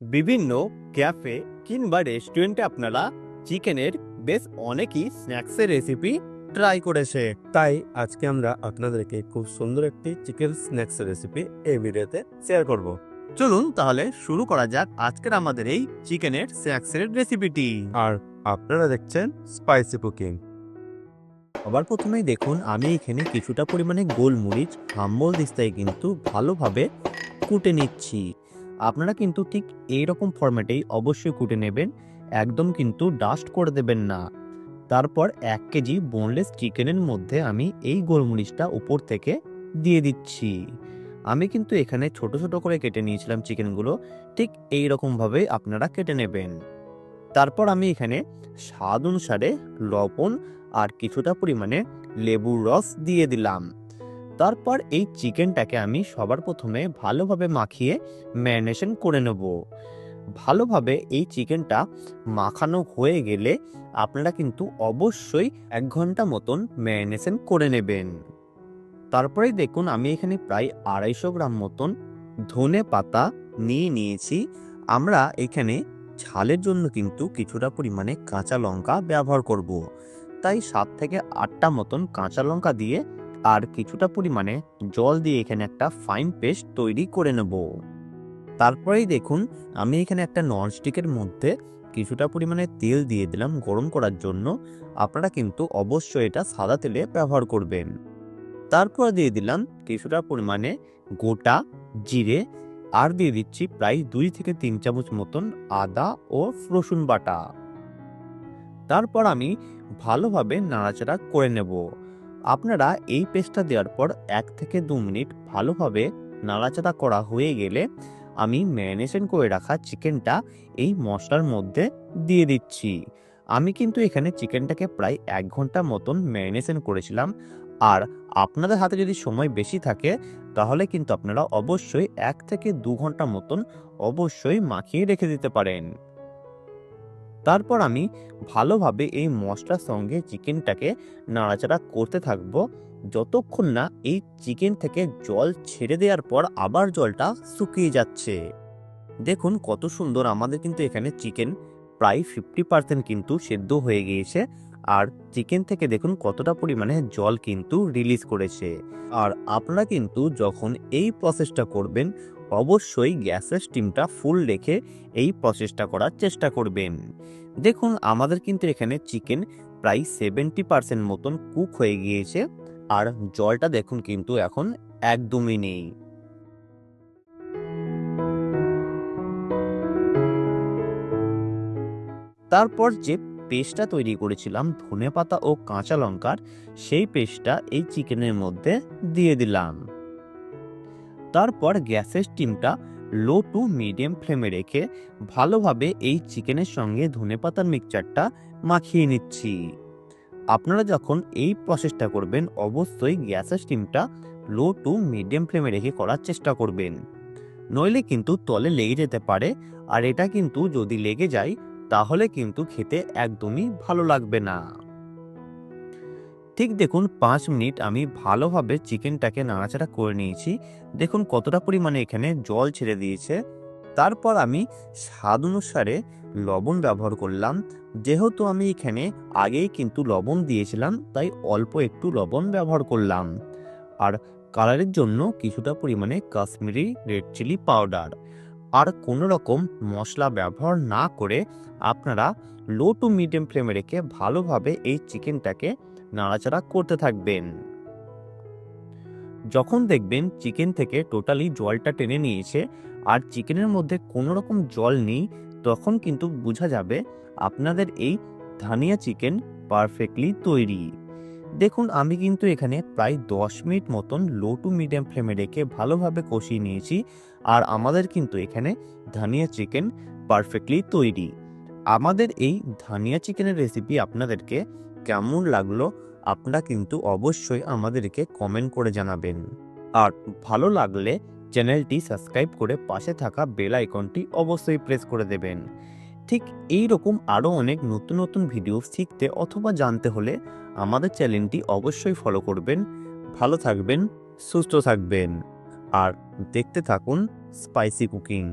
বিভিন্ন ক্যাফে কিংবা রেস্টুরেন্টে আপনারা চিকেনের বেশ অনেকই স্ন্যাক্সের রেসিপি ট্রাই করেছে। তাই আজকে আমরা আপনাদেরকে খুব সুন্দর একটি চিকেন স্ন্যাক্স রেসিপি এই ভিডিওতে শেয়ার করব। চলুন তাহলে শুরু করা যাক আজকের আমাদের এই চিকেনের স্ন্যাক্সের রেসিপিটি আর আপনারা দেখছেন স্পাইসি কুকিং সবার প্রথমেই দেখুন, আমি এখানে কিছুটা পরিমাণে গোলমরিচ, হাম্বল দিস্তায় কিন্তু ভালোভাবে কুটে নিচ্ছি। আপনারা কিন্তু ঠিক এইরকম ফরম্যাটেই অবশ্যই কুটে নেবেন, একদম কিন্তু ডাস্ট করে দেবেন না। তারপর এক কেজি বোনলেস চিকেনের মধ্যে আমি এই গোলমরিচটা উপর থেকে দিয়ে দিচ্ছি। আমি কিন্তু এখানে ছোট ছোট করে কেটে নিয়েছিলাম চিকেনগুলো ঠিক এই রকমভাবে আপনারা কেটে নেবেন। তারপর আমি এখানে স্বাদ অনুসারে লবণ আর কিছুটা পরিমাণে লেবুর রস দিয়ে দিলাম। তারপর এই চিকেনটাকে আমি সবার প্রথমে ভালোভাবে মাখিয়ে ম্যারিনেশন করে নেব। ভালোভাবে এই চিকেনটা মাখানো হয়ে গেলে আপনারা কিন্তু অবশ্যই এক ঘণ্টা মতন ম্যারিনেশন করে নেবেন। তারপরে দেখুন আমি এখানে প্রায় আড়াইশো গ্রাম মতন ধনে পাতা নিয়ে নিয়েছি। আমরা এখানে ঝালের জন্য কিন্তু কিছুটা পরিমাণে কাঁচা লঙ্কা ব্যবহার করব। তাই সাত থেকে আটটা মতন কাঁচা লঙ্কা দিয়ে আর কিছুটা পরিমাণে জল দিয়ে এখানে একটা ফাইন পেস্ট তৈরি করে নেব। তারপরেই দেখুন, আমি এখানে একটা ননস্টিকের মধ্যে কিছুটা পরিমাণে তেল দিয়ে দিলাম গরম করার জন্য। আপনারা কিন্তু অবশ্যই এটা সাদা তেলে ব্যবহার করবেন। তারপর দিয়ে দিলাম কিছুটা পরিমাণে গোটা জিরে আর দিয়ে দিচ্ছি প্রায় দুই থেকে তিন চামচ মতন আদা ও রসুন বাটা। তারপর আমি ভালোভাবে নাড়াচাড়া করে নেব। আপনারা এই পেস্টটা দেওয়ার পর এক থেকে দু মিনিট ভালোভাবে নাড়াচাড়া করা হয়ে গেলে আমি ম্যারিনেশন করে রাখা চিকেনটা এই মশলার মধ্যে দিয়ে দিচ্ছি। আমি কিন্তু এখানে চিকেনটাকে প্রায় এক ঘণ্টা মতন ম্যারিনেশন করেছিলাম। আর আপনাদের হাতে যদি সময় বেশি থাকে, তাহলে কিন্তু আপনারা অবশ্যই এক থেকে দু ঘণ্টা মতন অবশ্যই মাখিয়ে রেখে দিতে পারেন। তারপর আমি ভালোভাবে এই মশলার সঙ্গে চিকেনটাকে নাড়াচাড়া করতে থাকব। যতক্ষণ না এই চিকেন থেকে জল ছেড়ে দেওয়ার পর আবার জলটা শুকিয়ে যাচ্ছে। দেখুন কত সুন্দর আমাদের কিন্তু এখানে চিকেন প্রায় ফিফটি পার্সেন্ট কিন্তু সেদ্ধ হয়ে গিয়েছে। আর চিকেন থেকে দেখুন কতটা পরিমাণে জল কিন্তু রিলিজ করেছে। আর আপনারা কিন্তু যখন এই প্রসেসটা করবেন অবশ্যই গ্যাসের স্টিমটা ফুল রেখে এই প্রসেসটা করার চেষ্টা করবেন। দেখুন, আমাদের কিন্তু এখানে চিকেন প্রায় সেভেন্টি পার্সেন্ট মতন কুক হয়ে গিয়েছে, আর জলটা দেখুন কিন্তু এখন একদমই নেই। তারপর যে পেস্টটা তৈরি করেছিলাম, ধনেপাতা ও কাঁচা লঙ্কার, সেই পেস্টটা এই চিকেনের মধ্যে দিয়ে দিলাম। তারপর গ্যাসের স্টিমটা লো টু মিডিয়াম ফ্লেমে রেখে ভালোভাবে এই চিকেনের সঙ্গে ধনেপাতার মিক্সচারটা মাখিয়ে নিচ্ছি। আপনারা যখন এই প্রসেসটা করবেন, অবশ্যই গ্যাসের স্টিমটা লো টু মিডিয়াম ফ্লেমে রেখে করার চেষ্টা করবেন। নইলে কিন্তু তলে লেগে যেতে পারে, আর এটা কিন্তু যদি লেগে যায়, তাহলে কিন্তু খেতে একদমই ভালো লাগবে না। ঠিক দেখুন, পাঁচ মিনিট আমি ভালোভাবে চিকেনটাকে নাড়াচাড়া করে নিয়েছি। দেখুন কতটা পরিমাণে এখানে জল ছেড়ে দিয়েছে। তারপর আমি স্বাদ অনুসারে লবণ ব্যবহার করলাম। যেহেতু আমি এখানে আগেই কিন্তু লবণ দিয়েছিলাম, তাই অল্প একটু লবণ ব্যবহার করলাম। আর কালারের জন্য কিছুটা পরিমাণে কাশ্মীরি রেড চিলি পাউডার। আর কোনো রকম মশলা ব্যবহার না করে আপনারা লো টু মিডিয়াম ফ্লেমে রেখে ভালোভাবে এই চিকেনটাকে নাড়াচাড়া করতে থাকবেন। যখন দেখবেন চিকেন থেকে টোটালি জলটা টেনে নিয়েছে আর চিকেনের মধ্যে কোনো রকম জল নেই, তখন কিন্তু বোঝা যাবে আপনাদের এই ধানিয়া চিকেন পারফেক্টলি তৈরি। দেখুন, আমি কিন্তু এখানে প্রায় দশ মিনিট মতন লো টু মিডিয়াম ফ্লেমে রেখে ভালোভাবে কষিয়ে নিয়েছি আর আমাদের কিন্তু এখানে ধানিয়া চিকেন পারফেক্টলি তৈরি। আমাদের এই ধানিয়া চিকেনের রেসিপি আপনাদেরকে কেমন লাগল আপনারা কিন্তু অবশ্যই আমাদেরকে কমেন্ট করে জানাবেন। আর ভালো লাগলে চ্যানেলটি সাবস্ক্রাইব করে পাশে থাকা বেল আইকনটি অবশ্যই প্রেস করে দেবেন। ঠিক এই রকম আরও অনেক নতুন নতুন ভিডিও শিখতে অথবা জানতে হলে আমাদের চ্যানেলটি অবশ্যই ফলো করবেন। ভালো থাকবেন, সুস্থ থাকবেন। আর দেখতে থাকুন স্পাইসি কুকিং